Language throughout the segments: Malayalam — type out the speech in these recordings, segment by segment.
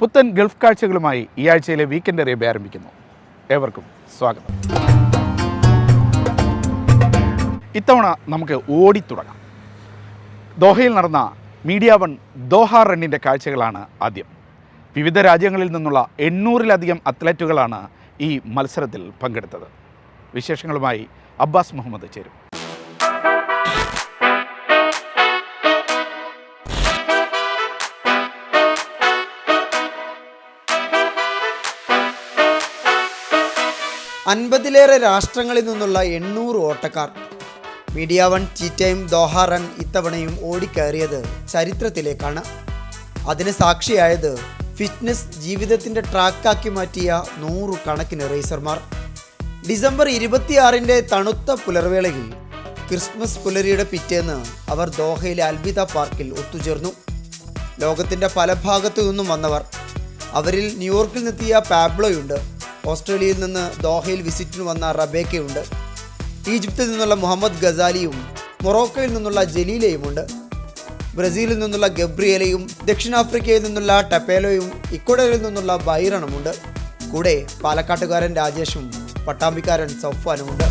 പുത്തൻ ഗൾഫ് കാഴ്ചകളുമായി ഈ ആഴ്ചയിലെ വീക്കെൻഡ് അറേബ്യ ആരംഭിക്കുന്നു. ഏവർക്കും സ്വാഗതം. ഇത്തവണ നമുക്ക് ഓടി തുടങ്ങാം ദോഹയിൽ നടന്ന മീഡിയ വൺ ദോഹ റണ്ണിന്റെ കാഴ്ചകളാണ് ആദ്യം. വിവിധ രാജ്യങ്ങളിൽ നിന്നുള്ള എണ്ണൂറിലധികം അത്ലറ്റുകളാണ് ഈ മത്സരത്തിൽ പങ്കെടുത്തത്. വിശേഷങ്ങളുമായി അബ്ബാസ് മുഹമ്മദ് ചേരും. അൻപതിലേറെ രാഷ്ട്രങ്ങളിൽ നിന്നുള്ള എണ്ണൂറ് ഓട്ടക്കാർ. മീഡിയ വൺ ചീറ്റയും ദോഹ റൺ ഇത്തവണയും ഓടിക്കയറിയത് ചരിത്രത്തിലേക്കാണ്. അതിന് സാക്ഷിയായത് ഫിറ്റ്നസ് ജീവിതത്തിന്റെ ട്രാക്കാക്കി മാറ്റിയ നൂറു കണക്കിന് റേസർമാർ. ഡിസംബർ ഇരുപത്തിയാറിന്റെ തണുത്ത പുലർവേളയിൽ ക്രിസ്മസ് പുലരിയുടെ പിറ്റേന്ന് അവർ ദോഹയിലെ അൽബിത പാർക്കിൽ ഒത്തുചേർന്നു. ലോകത്തിന്റെ പല ഭാഗത്തു നിന്നും വന്നവർ. അവരിൽ ന്യൂയോർക്കിൽ നിന്നെത്തിയ പാബ്ലോയുണ്ട്. ഓസ്ട്രേലിയയിൽ നിന്ന് ദോഹയിൽ വിസിറ്റിന് വന്ന റബേക്കയുണ്ട്. ഈജിപ്തിൽ നിന്നുള്ള മുഹമ്മദ് ഗസാലിയും മൊറോക്കോയിൽ നിന്നുള്ള ജലീലയുമുണ്ട്. ബ്രസീലിൽ നിന്നുള്ള ഗബ്രിയലയും ദക്ഷിണാഫ്രിക്കയിൽ നിന്നുള്ള ടപ്പേലോയും ഇക്വഡറിൽ നിന്നുള്ള ബൈറണുമുണ്ട്. കൂടെ പാലക്കാട്ടുകാരൻ രാജേഷും പട്ടാമ്പിക്കാരൻ സൗഫാനുമുണ്ട്.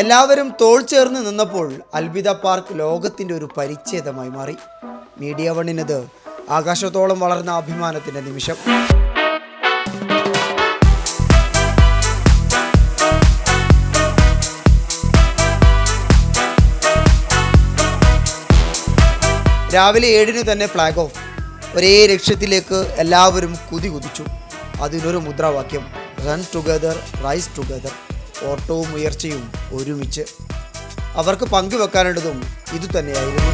എല്ലാവരും തോൾ ചേർന്ന് നിന്നപ്പോൾ അൽബിദ പാർക്ക് ലോകത്തിന്റെ ഒരു പരിച്ഛേദമായി മാറി. മീഡിയ വണ്ണിനത് ആകാശത്തോളം വളർന്ന അഭിമാനത്തിന്റെ നിമിഷം. രാവിലെ ഏഴിന് തന്നെ ഫ്ലാഗ് ഓഫ് ഒരേ ലക്ഷ്യത്തിലേക്ക് എല്ലാവരും കുതി കുതിച്ചു അതിനൊരു മുദ്രാവാക്യം റൺ ടുഗദർ റൈസ് ടുഗദർ ഓട്ടവും ഉയർച്ചയും ഒരുമിച്ച് അവർക്ക് പങ്കുവെക്കാനുള്ളതും ഇതുതന്നെയായിരുന്നു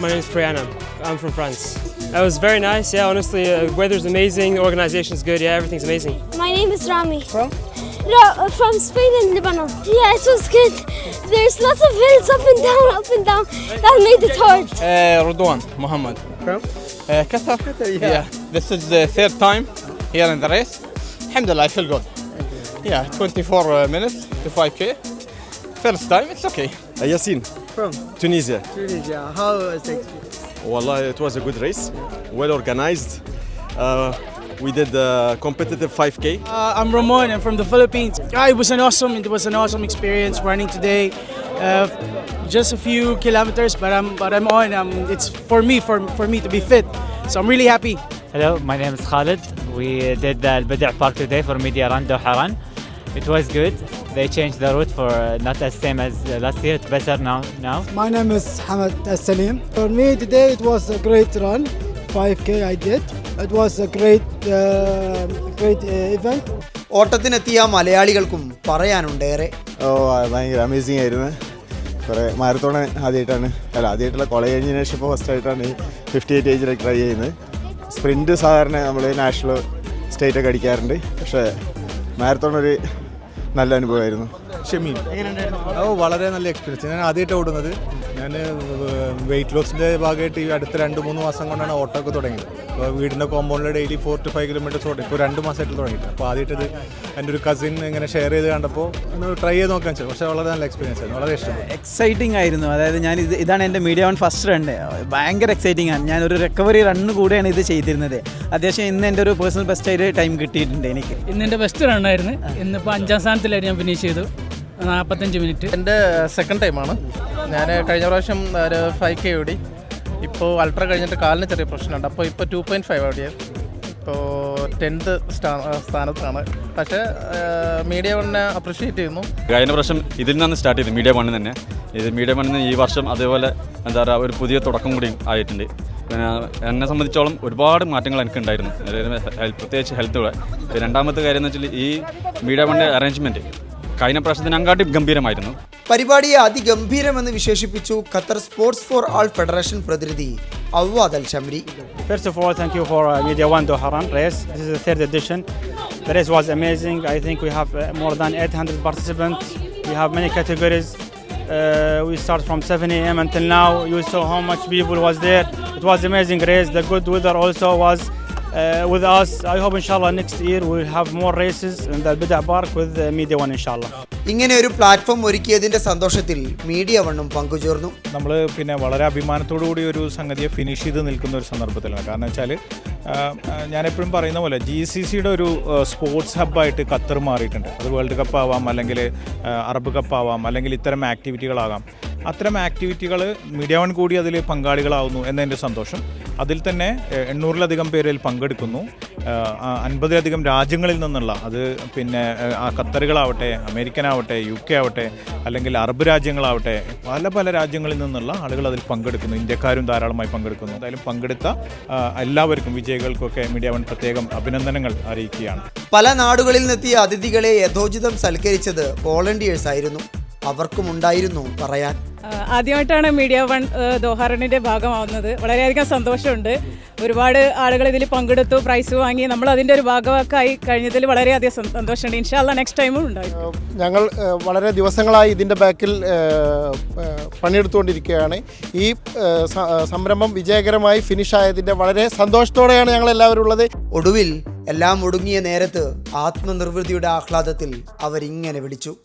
My name is Priyana. I'm from France. That was very nice. Yeah, honestly, uh, weather's amazing. The Organization's good. Yeah, everything's amazing. My name is Rami. From? No, from Spain and Lebanon. Yeah, it was good. There's lots of hills up and down, up and down. That made it hard. Uh, Rodwan Muhammad. From? Uh, Qatar. Qatar, yeah. This is the third time here in the race. Alhamdulillah, I feel good. Yeah, 24 uh, minutes to 5k. First time, it's okay. Uh, Yassine, From Tunisia. Tunisia. How was the experience? Wallah, it was a good race, well organized. Uh, we did a competitive 5K. Uh, I'm Ramon. I'm from the Philippines. Uh, it was an awesome. It was an awesome experience running today. Uh, just a few kilometers, but I'm but I'm on. Um, it's for me for for me to be fit. So I'm really happy. Hello, my name is Khalid. We did the Al Badi' Park today for Media Run Doha Run. It was good. They changed the route for uh, not as same as uh, last year. It's better now. Now. My name is Hamad Salim. For me today it was a great run. 5k I did. It was a great, uh, great uh. ഓട്ടത്തിനെത്തിയ മലയാളികൾക്കും പറയാനുണ്ടേറെ ഓ ആ, ഭയങ്കര അമേസിങ് ആയിരുന്നു. കുറേ മാരത്തോൺ ആദ്യമായിട്ടാണ് അല്ല ആദ്യമായിട്ടുള്ള കോളേജ് കഴിഞ്ഞതിന് ശേഷം ഇപ്പോൾ ഫസ്റ്റ് ആയിട്ടാണ് ഫിഫ്റ്റി എയ്റ്റ് ഏജിലൊക്കെ ട്രൈ ചെയ്യുന്നത്. സ്പ്രിന്റ് സാധാരണ നമ്മൾ നാഷണൽ സ്റ്റേറ്റ് ഒക്കെ അടിക്കാറുണ്ട്. പക്ഷേ മാരത്തോൺ ഒരു നല്ല അനുഭവമായിരുന്നു. ഷെമീൻ ഓ വളരെ നല്ല എക്സ്പീരിയൻസ് ഞാൻ ആദ്യമായിട്ട് ഓടുന്നത്. ഞാൻ വെയിറ്റ് ലോസിന്റെ ഭാഗമായിട്ട് ഈ അടുത്ത രണ്ട് മൂന്ന് മാസം കൊണ്ടാണ് ഓട്ടോ ഒക്കെ തുടങ്ങിയത്. അപ്പോൾ വീടിന്റെ കോമ്പൗണ്ടിൽ daily four to five kilometres ഓടി ഇപ്പോൾ രണ്ട് മാസമായിട്ട് തുടങ്ങിയിട്ട്. അപ്പോൾ ആദ്യമായിട്ട് ഇത് എന്റെ ഒരു കസിൻ ഇങ്ങനെ ഷെയർ ചെയ്ത് കണ്ടപ്പോൾ ഒന്ന് ട്രൈ ചെയ്ത് നോക്കാൻ വെച്ചാൽ പക്ഷേ വളരെ നല്ല എക്സ്പീരിയൻസ് ആയിരുന്നു വളരെ ഇഷ്ടം എക്സൈറ്റിംഗ് ആയിരുന്നു. അതായത് ഞാൻ ഇത് ഇതാണ് എന്റെ മീഡിയ വൺ ഫസ്റ്റ് റൺ ഭയങ്കര എക്സൈറ്റിംഗ് ആണ്. ഞാൻ ഒരു റിക്കവറി റണ്ണ് കൂടെയാണ് ഇത് ചെയ്തിരുന്നത്. അത്യാവശ്യം ഇന്ന് എന്റെ ഒരു പേഴ്സണൽ ബെസ്റ്റ് ആയിട്ട് ടൈം കിട്ടിയിട്ടുണ്ട് എനിക്ക്. ഇന്ന് എന്റെ ബെസ്റ്റ് റണ്ണായിരുന്നു ഇന്നിപ്പോൾ അഞ്ചാം സ്ഥാനത്തിലായിരുന്നു ഞാൻ ഫിനിഷ് ചെയ്തു നാൽപ്പത്തഞ്ച് മിനിറ്റ്. എന്റെ സെക്കൻഡ് ടൈമാണ് ഞാൻ കഴിഞ്ഞ പ്രാവശ്യം ഒരു ഫൈവ് കെ ഓടി. ഇപ്പോൾ അൾട്ര കഴിഞ്ഞിട്ട് കാലിന് ചെറിയ പ്രശ്നമുണ്ട്. അപ്പോൾ ഇപ്പോൾ ടു പോയിന്റ് ഫൈവ് ഓടിയത് ഇപ്പോൾ ടെൻത്ത് സ്ഥാനത്താണ്. പക്ഷേ മീഡിയ വണ്ണിനെ അപ്രിഷ്യേറ്റ് ചെയ്യുന്നു. കഴിഞ്ഞ പ്രാവശ്യം ഇതിൽ നിന്നാണ് സ്റ്റാർട്ട് ചെയ്തത് മീഡിയ വണ്ണിൽ തന്നെ. ഇത് മീഡിയ വണ്ണിന് ഈ വർഷം അതേപോലെ എന്താ പറയുക ഒരു പുതിയ തുടക്കം കൂടി ആയിട്ടുണ്ട്. പിന്നെ എന്നെ സംബന്ധിച്ചോളം ഒരുപാട് മാറ്റങ്ങൾ എനിക്ക് ഉണ്ടായിരുന്നു ഹെൽത്ത് പ്രത്യേകിച്ച് ഹെൽത്തുകളെ രണ്ടാമത്തെ കാര്യം എന്ന് വെച്ചാൽ ഈ മീഡിയ വണ്ണിന്റെ അറേഞ്ച്മെന്റ് കഴിഞ്ഞ പ്രാവശ്യത്തിനങ്ങാട്ടി ഗംഭീരമായിരുന്നു പരിപാടിയെ അതിഗംഭീരമെന്ന് വിശേഷിപ്പിച്ചു Qatar sports for all federation പ്രതിനിധി Awwad Al ഷംരി First of all, thank you for uh, Media One Doha Run race. This is the third edition. The race was amazing. I think we have uh, more than 800 participants. We have many categories. Uh, we start from 7 a.m. until now. You saw how much people was there. It was amazing race. The good weather also was uh, with us. I hope, inshallah, next year we'll have more races in the Bida Park with uh, Media One, inshallah. ഇങ്ങനെ ഒരു പ്ലാറ്റ്ഫോം ഒരുക്കിയതിന്റെ സന്തോഷത്തിൽ മീഡിയ വണ്ണും പങ്കുചേർന്നു നമ്മൾ പിന്നെ വളരെ അഭിമാനത്തോടു കൂടി ഒരു സംഗതിയെ ഫിനിഷ് ചെയ്ത് നിൽക്കുന്ന ഒരു സന്ദർഭത്തിലാണ് കാരണം വെച്ചാൽ ഞാനെപ്പോഴും പറയുന്ന പോലെ ജി സി സിയുടെ ഒരു സ്പോർട്സ് ഹബ്ബായിട്ട് ഖത്തർ മാറിയിട്ടുണ്ട് അത് വേൾഡ് കപ്പ് ആവാം അല്ലെങ്കിൽ അറബ് കപ്പ് ആവാം അല്ലെങ്കിൽ ഇത്തരം ആക്ടിവിറ്റികളാകാം അത്തരം ആക്ടിവിറ്റികൾ മീഡിയ വൺ കൂടി അതിൽ പങ്കാളികളാവുന്നു എന്നതിന്റെ സന്തോഷം. അതിൽ തന്നെ എണ്ണൂറിലധികം പേരിൽ പങ്കെടുക്കുന്നു. അൻപതിലധികം രാജ്യങ്ങളിൽ നിന്നുള്ള അത് പിന്നെ ഖത്തറുകളാവട്ടെ അമേരിക്കനാവട്ടെ യു കെ ആവട്ടെ അല്ലെങ്കിൽ അറബ് രാജ്യങ്ങളാവട്ടെ പല പല രാജ്യങ്ങളിൽ നിന്നുള്ള ആളുകൾ അതിൽ പങ്കെടുക്കുന്നു. ഇന്ത്യക്കാരും ധാരാളമായി പങ്കെടുക്കുന്നു. എന്തായാലും പങ്കെടുത്ത എല്ലാവർക്കും വിജയികൾക്കൊക്കെ മീഡിയ വൺ പ്രത്യേകം അഭിനന്ദനങ്ങൾ അറിയിക്കുകയാണ്. പല നാടുകളിൽ നിന്നെത്തിയ അതിഥികളെ യഥോചിതം സൽക്കരിച്ചത് വോളണ്ടിയേഴ്സ് ആയിരുന്നു അവർക്കും ഉണ്ടായിരുന്നു പറയാൻ. ആദ്യമായിട്ടാണ് മീഡിയ വൺ ദോഹാറണിന്റെ ഭാഗമാവുന്നത്. വളരെയധികം സന്തോഷമുണ്ട്. ഒരുപാട് ആളുകൾ ഇതിൽ പങ്കെടുത്തു പ്രൈസ് വാങ്ങി. നമ്മൾ അതിന്റെ ഒരു ഭാഗമാക്കായി കഴിഞ്ഞതിൽ വളരെയധികം സന്തോ- സന്തോഷമുണ്ട്. ഇൻഷാല്ല നെക്സ്റ്റ് ടൈമും ഉണ്ടായി ഞങ്ങൾ വളരെ ദിവസങ്ങളായി ഇതിന്റെ ബാക്കിൽ പണിയെടുത്തുകൊണ്ടിരിക്കുകയാണ്. ഈ സംരംഭം വിജയകരമായി ഫിനിഷ് ആയതിന്റെ വളരെ സന്തോഷത്തോടെയാണ് ഞങ്ങൾ എല്ലാവരും ഉള്ളത്. ഒടുവിൽ എല്ലാം ഒടുങ്ങിയ നേരത്ത് ആത്മനിർവൃതിയുടെ ആഹ്ലാദത്തിൽ അവരിങ്ങനെ വിളിച്ചു.